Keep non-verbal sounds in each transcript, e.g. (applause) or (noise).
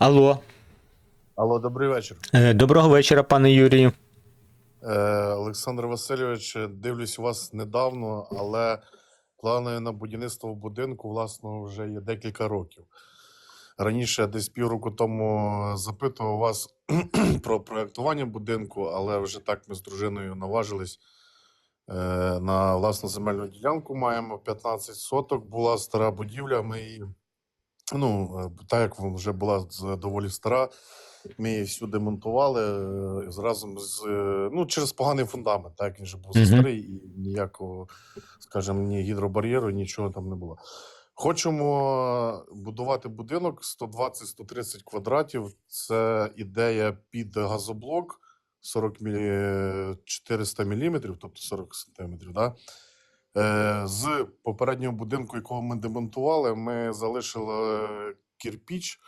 Алло, Алло, добрий вечір. Е, доброго вечора, пане Юрію. Е, Олександр Васильович, дивлюсь вас недавно, але плани на будівництво будинку, власне, вже є декілька років. Раніше, десь півроку тому, запитував вас (clears throat) про проєктування будинку, але вже так ми з дружиною наважились е, на власну земельну ділянку. Маємо 15 соток. Була стара будівля. Ми її, ну, е, так як вона вже була доволі стара, ми її всю демонтували е, разом з е, ну, через поганий фундамент, так він же був Мгм. старий і ніякого, скажімо, ні гідробар'єру, нічого там не було. Хочемо будувати будинок 120-130 квадратів. Це ідея під газоблок 40 мілі... 400 мм, тобто 40 сантиметрів. Да? Е, з попереднього будинку, якого ми демонтували, ми залишили кірпіч,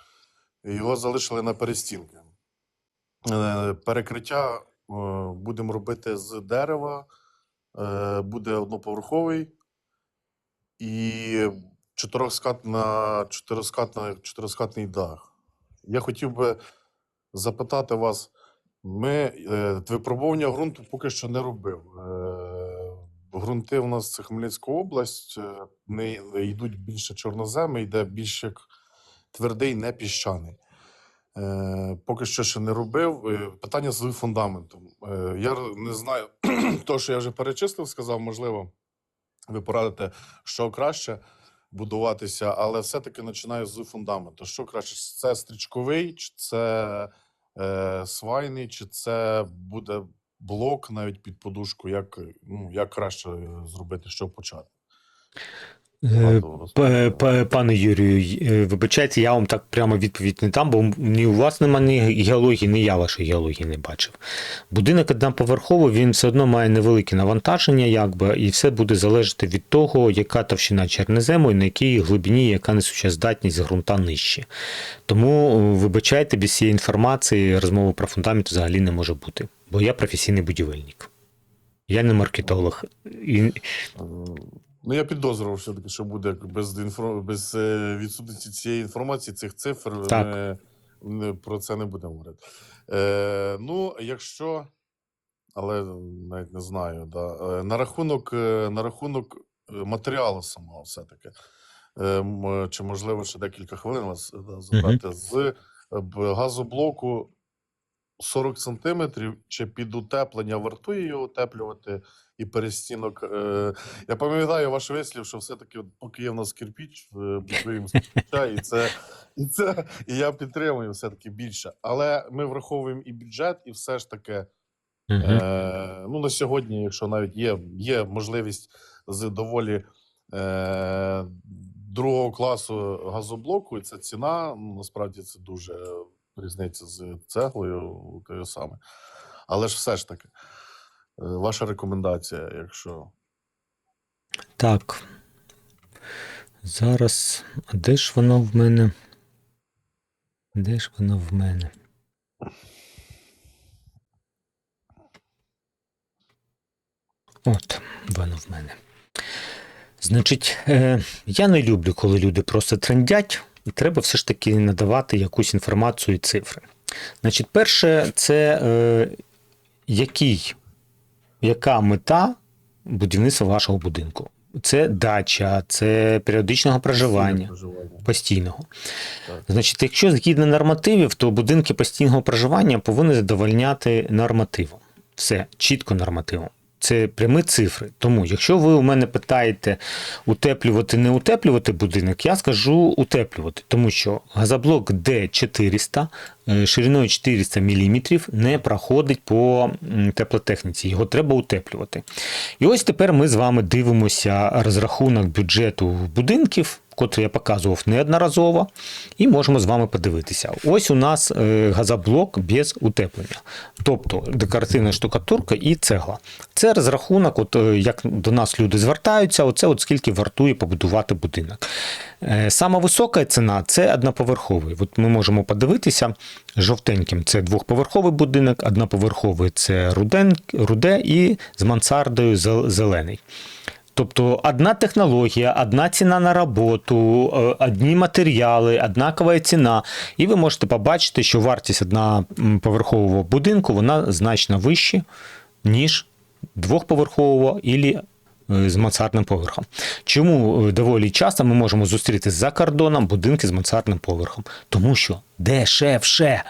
його залишили на перестінки. Е, Перекриття е, будемо робити з дерева, е, буде одноповерховий і чотирьохскатна, чотирьохскатна, чотирьохскатний дах. Я хотів би запитати вас, ми е, випробування ґрунту поки що не робив. Е, Грунти у нас це Хмельницька область, е, не йдуть більше чорноземи, йде більш як твердий, не піщаний. Е, поки що ще не робив. Е, питання з фундаментом. Е, я не знаю, (clears throat) то, що я вже перечислив, сказав, можливо, ви порадите, що краще будуватися, але все-таки починаю з фундаменту. Що краще, це стрічковий, чи це е, свайний, чи це буде блок навіть під подушку? Як, ну, як краще е, зробити, що почати? Е, Пане Юрію, е, вибачайте, я вам так прямо відповідь не дам, бо ні у вас немає ні геології, ні я вашої геології не бачив. Будинок одноповерховий, він все одно має невелике навантаження, якби, і все буде залежати від того, яка товщина чернозему і на якій глибині, яка несуча здатність ґрунта нижче. Тому, е, вибачайте, без цієї інформації розмови про фундамент взагалі не може бути, бо я професійний будівельник. Я не маркетолог. І, Е, Ну, я підозрював все-таки, що буде без, інфо... без е, відсутності цієї інформації, цих цифр. Так. Ми, про це не будемо говорити. Е, ну, якщо. Але навіть не знаю. Да. Е, на рахунок, е, на рахунок е, матеріалу самого все-таки. Е, чи можливо ще декілька хвилин вас е, да, забрати з е, б- газоблоку 40 сантиметрів, чи під утеплення вартує його утеплювати і перестінок. Е, я пам'ятаю ваш вислів, що все-таки, поки є в нас кирпіч, е, будуємо з кирпича, і це, і це і я підтримую все-таки більше. Але ми враховуємо і бюджет, і все ж таки. Е, ну, на сьогодні, якщо навіть є, є можливість з доволі е, другого класу газоблоку, і це ціна, ну, насправді це дуже різниця з цеглою, тою саме. Але ж все ж таки, е, ваша рекомендація, якщо. Так. Зараз. А де ж воно в мене? Де ж воно в мене? От, воно в мене. Значить, е, я не люблю, коли люди просто трендять, треба все ж таки надавати якусь інформацію і цифри. Значить, перше, це е, який, яка мета будівництва вашого будинку? Це дача, це періодичного проживання Проживання. постійного. Так. Значить, якщо згідно нормативів, то будинки постійного проживання повинні задовольняти нормативом. Все чітко нормативом. Це прямі цифри. Тому, якщо ви у мене питаєте утеплювати, не утеплювати будинок, я скажу утеплювати, тому що газоблок D400 е, шириною 400 мм не проходить по теплотехніці. Його треба утеплювати. І ось тепер ми з вами дивимося розрахунок бюджету будинків, котрий я показував неодноразово, і можемо з вами подивитися. Ось у нас е, газоблок без утеплення, тобто декоративна штукатурка і цегла. Це розрахунок, от е, як до нас люди звертаються, оце от скільки вартує побудувати будинок. Е, Сама висока ціна це одноповерховий. От ми можемо подивитися жовтеньким. Це двохповерховий будинок, одноповерховий це руде і з мансардою зелений. Тобто одна технологія, одна ціна на роботу, е, одні матеріали, однакова ціна. І ви можете побачити, що вартість одноповерхового будинку вона значно вища, ніж двохповерхового і з мансардним поверхом. Чому е, доволі часто ми можемо зустріти за кордоном будинки з мансардним поверхом? Тому що дешевше.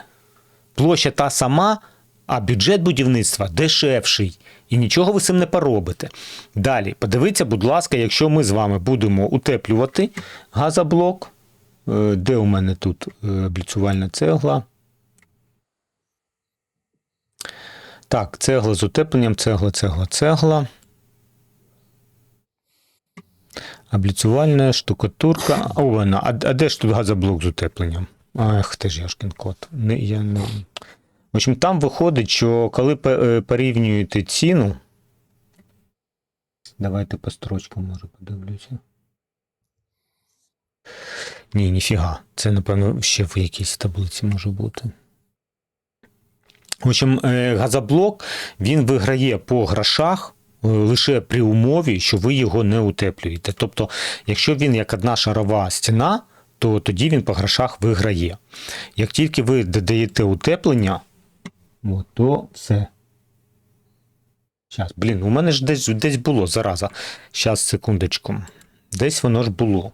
Площа та сама, а бюджет будівництва дешевший. І нічого ви цим не поробите. Далі, подивіться, будь ласка, якщо ми з вами будемо утеплювати газоблок, е, де у мене тут е, обліцювальна цегла. Так, цегла з утепленням, цегла, цегла, цегла. Обліцювальна штукатурка. О, вона. А, а де ж тут газоблок з утепленням? Ах, ти ж яшкін кот. Не, я не... В общем, там виходить, що коли е, порівнюєте ціну. Давайте по строчкам може подивлюся. Ні, ніфіга. Це, напевно, ще в якійсь таблиці може бути. В общем, е, газоблок він виграє по грошах е, лише при умові, що ви його не утеплюєте. Тобто, якщо він як одна шарова стіна, то тоді він по грошах виграє. Як тільки ви додаєте утеплення, от, то все. Зараз, блін, у мене ж десь, десь було зараза. Зараз, секундочку. Десь воно ж було.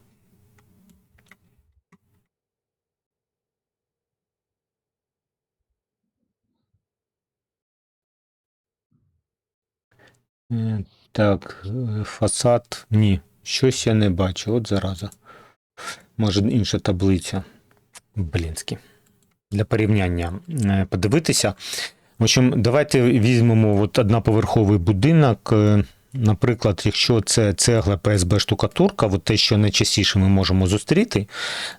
Е, Так, е, фасад. Ні, щось я не бачу. От зараза. Може, інша таблиця. Блінські. Для порівняння е, подивитися. В общем, давайте візьмемо от одноповерховий будинок. Е, Наприклад, якщо це цегла ПСБ штукатурка, от те, що найчастіше ми можемо зустріти,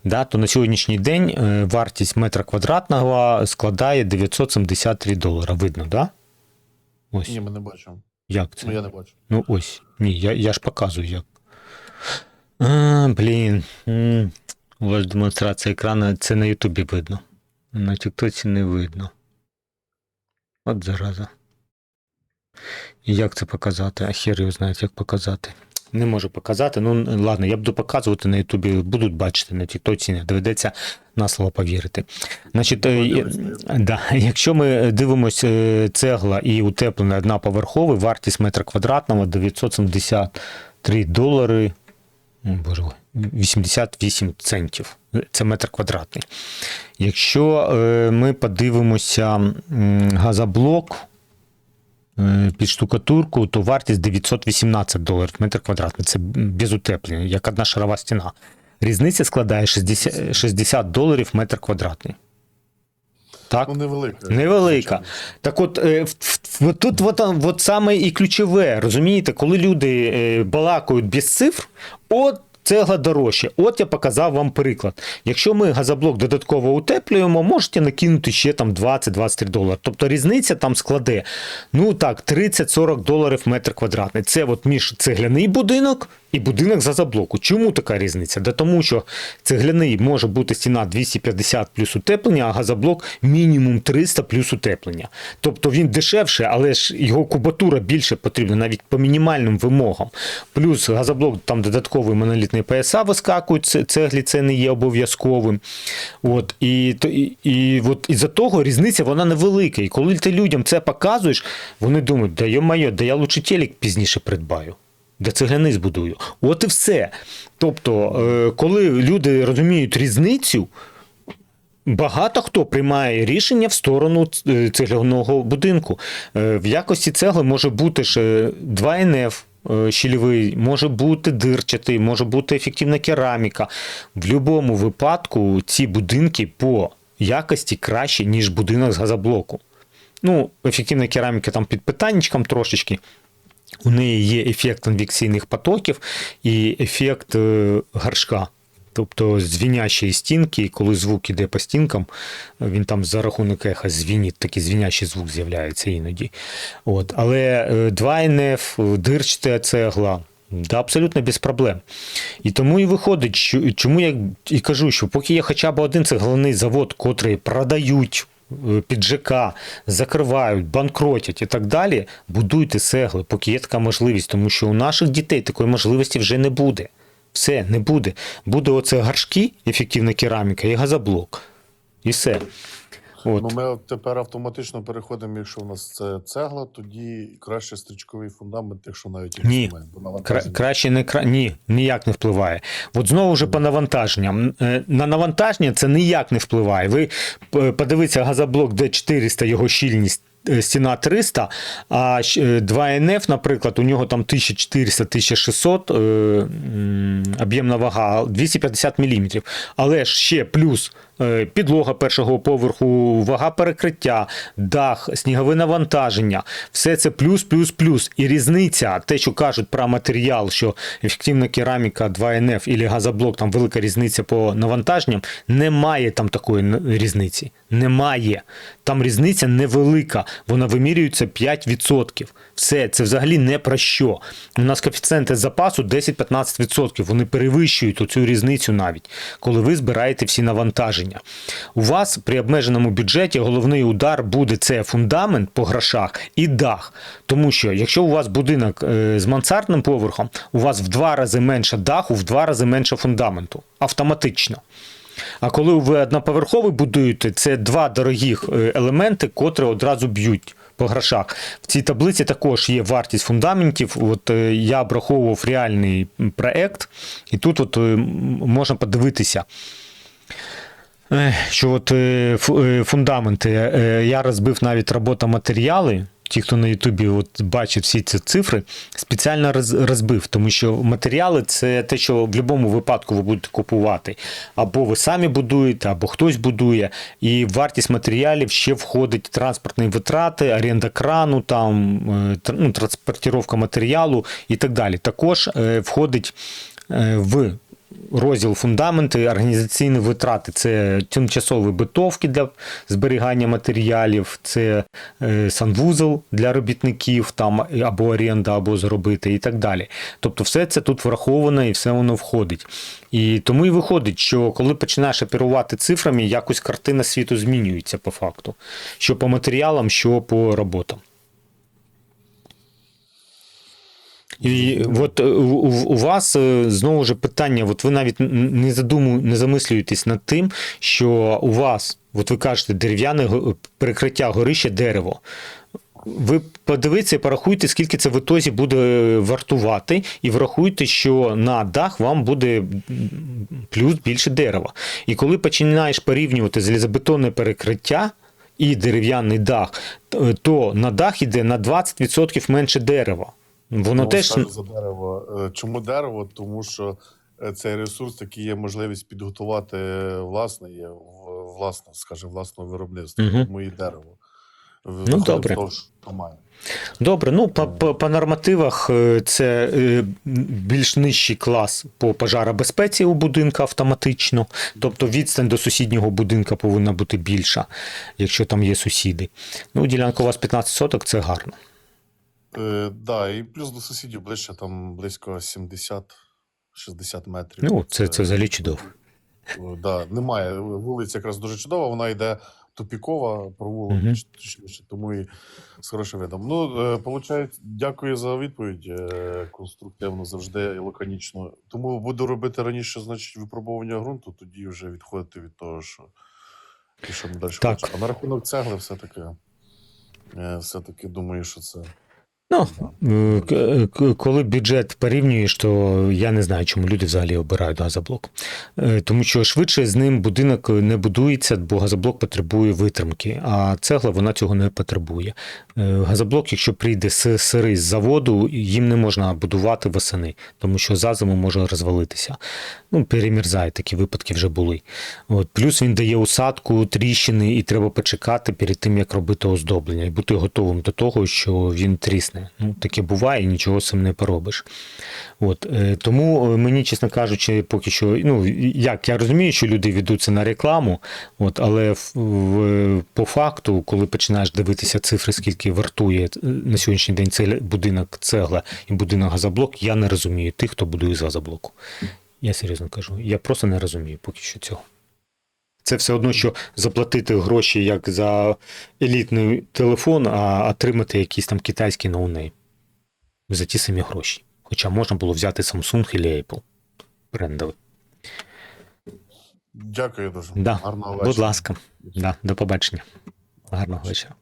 да, то на сьогоднішній день е, вартість метра квадратного складає 973 долара. Видно, так? Да? Ось. Ні, ми не бачимо. Як це? Ну я не бачу. Ну ось. Ні, я, я ж показую як. А, блін. У вас демонстрація екрану, це на Ютубі видно. На Тіктоці не видно. От зараза. Як це показати? А хер його знає, як показати. Не можу показати. Ну ладно, я буду показувати на Ютубі, будуть бачити на Тіктоці, не доведеться на слово повірити. Значить, е, да, якщо ми дивимося е, цегла і утеплений одноповерховий, вартість метра квадратного 973 долари. Боже, 88 центів. Це метр квадратний. Якщо е, ми подивимося газоблок е, під штукатурку, то вартість 918 доларів метр квадратний. Це без утеплення, як одна шарова стіна. Різниця складає 60, 60 доларів метр квадратний. Так? Ну, невелика. Невелика. Так от, е, в- в- в- тут от, от саме і ключове, розумієте, коли люди е, балакають без цифр, от цегла дорожче. От я показав вам приклад. Якщо ми газоблок додатково утеплюємо, можете накинути ще там 20-23 долари. Тобто різниця там складе, ну так, 30-40 доларів метр квадратний. Це от між цегляний будинок і будинок з газоблоку. Чому така різниця? Да тому що цегляний може бути стіна 250 плюс утеплення, а газоблок мінімум 300 плюс утеплення. Тобто він дешевше, але ж його кубатура більше потрібна навіть по мінімальним вимогам. Плюс газоблок там додатковий монолітний ПСА вискакують, цеглі це не є обов'язковим. От, і, і, і от із-за того різниця вона невелика. І коли ти людям це показуєш, вони думають, да йо-моє, да я лучше телек пізніше придбаю. Де цегляни збудую. От і все. Тобто, е, коли люди розуміють різницю, багато хто приймає рішення в сторону е, цегляного будинку. Е, В якості цегли може бути ж 2НФ. е, Щільовий, може бути дирчатий, може бути ефективна кераміка. В будь-якому випадку ці будинки по якості краще, ніж будинок з газоблоку. Ну, ефективна кераміка там під питаннячком трошечки. У неї є ефект конвекційних потоків і ефект е, горшка. Тобто звінящі стінки, і коли звук іде по стінкам, він там за рахунок еха звінить, такий звінящий звук з'являється іноді. От. Але е, 2НФ, дирчата цегла, да, абсолютно без проблем. І тому і виходить, чому я і кажу, що поки є хоча б один цегляний завод, котрий продають е, під ЖК закривають, банкротять і так далі, будуйте сегли, поки є така можливість, тому що у наших дітей такої можливості вже не буде. Все, не буде. Буде оце горшки, ефективна кераміка і газоблок. І все. От. Ну, ми тепер автоматично переходимо, якщо у нас це цегла, тоді краще стрічковий фундамент, якщо навіть Ні. Кра- краще не кра... ні, ніяк не впливає. От знову ж по навантаженням. Е, На навантаження це ніяк не впливає. Ви п- подивіться газоблок Д400, його щільність. е, Стіна 300, а е, 2НФ, наприклад, у нього там 1400-1600 е, об'ємна вага, 250 мм. Але ж ще плюс е, підлога першого поверху, вага перекриття, дах, снігове навантаження. Все це плюс, плюс, плюс. І різниця, те, що кажуть про матеріал, що ефективна кераміка 2НФ і газоблок, там велика різниця по навантаженням, немає там такої різниці. Немає. Там різниця невелика. Вона вимірюється 5%. Все, це взагалі не про що. У нас коефіцієнти запасу 10-15%. Вони перевищують цю різницю навіть, коли ви збираєте всі навантаження. У вас при обмеженому бюджеті головний удар буде це фундамент по грошах і дах. Тому що якщо у вас будинок е, з мансардним поверхом, у вас в два рази менше даху, в два рази менше фундаменту. Автоматично. А коли ви одноповерховий будуєте, це два дорогих е, елементи, котрі одразу б'ють по грошах. В цій таблиці також є вартість фундаментів. От е, я обраховував реальний проект, і тут от можна подивитися. Що от е, е, фундаменти, е, я розбив навіть робота матеріали. Ті, хто на Ютубі от бачить всі ці цифри, спеціально розбив, тому що матеріали це те, що в будь-якому випадку ви будете купувати. Або ви самі будуєте, або хтось будує. І вартість матеріалів ще входить транспортні витрати, оренда крану, там, ну, транспортировка матеріалу і так далі. Також входить в розділ фундаменти, організаційні витрати це тимчасові битовки для зберігання матеріалів, це е, санвузол для робітників, там або оренда, або зробити, і так далі. Тобто, все це тут враховано і все воно входить. І тому і виходить, що коли починаєш оперувати цифрами, якось картина світу змінюється по факту. Що по матеріалам, що по роботам. І от е, у, вас е, знову ж питання, от ви навіть не задуму, не замислюєтесь над тим, що у вас, от ви кажете, дерев'яне перекриття горища дерево. Ви подивіться і порахуйте, скільки це в ітозі буде вартувати, і врахуйте, що на дах вам буде плюс більше дерева. І коли починаєш порівнювати залізобетонне перекриття і дерев'яний дах, то на дах йде на 20% менше дерева. Воно теж за дерево. Е, Чому дерево? Тому що е, цей ресурс, який є можливість підготувати е, власне, є власне, скажімо, власного виробництва, Мгм. тому і дерево. Ну, добре. Добре, ну по, по, по нормативах це більш нижчий клас по пожаробезпеці у будинку автоматично. Тобто відстань до сусіднього будинку повинна бути більша, якщо там є сусіди. Ну, ділянка у вас 15 соток, це гарно. Е, да, і плюс до сусідів ближче, там близько 70-60 метрів. Ну, це, це взагалі чудово. Е, Да, немає. Вулиця якраз дуже чудова, вона йде тупікова, провулок, Мгм. точніше, тому і з хорошим видом. Ну, е, получається, дякую за відповідь. е, Конструктивно завжди і лаконічно. Тому буду робити раніше, значить, випробування ґрунту, тоді вже відходити від того, що, і що ми далі хочемо. А на рахунок цегли, все-таки, е, все-таки думаю, що це. Ну, е, коли бюджет порівнюєш, то я не знаю, чому люди взагалі обирають газоблок. Е, Тому що швидше з ним будинок не будується, бо газоблок потребує витримки, а цегла вона цього не потребує. Е, Газоблок, якщо прийде сирий з заводу, їм не можна будувати восени, тому що за зиму може розвалитися. Ну, перемірзає, такі випадки вже були. От. Плюс він дає усадку, тріщини, і треба почекати перед тим, як робити оздоблення, і бути готовим до того, що він трісне. Ну, таке буває, нічого з цим не поробиш. От, е, тому е, мені, чесно кажучи, поки що, ну як я розумію, що люди ведуться на рекламу, от, але в, в, по факту, коли починаєш дивитися цифри, скільки вартує е, на сьогоднішній день цей будинок цегла і будинок газоблок, я не розумію тих, хто будує з газоблоку. Я серйозно кажу, я просто не розумію поки що цього. Це все одно, що заплатити гроші як за елітний телефон, а отримати якийсь там китайський ноунейм за ті самі гроші. Хоча можна було взяти Samsung і Apple брендовий. Дякую дуже. Да. Гарного Будь ласка, да, до побачення. Гарного вечора.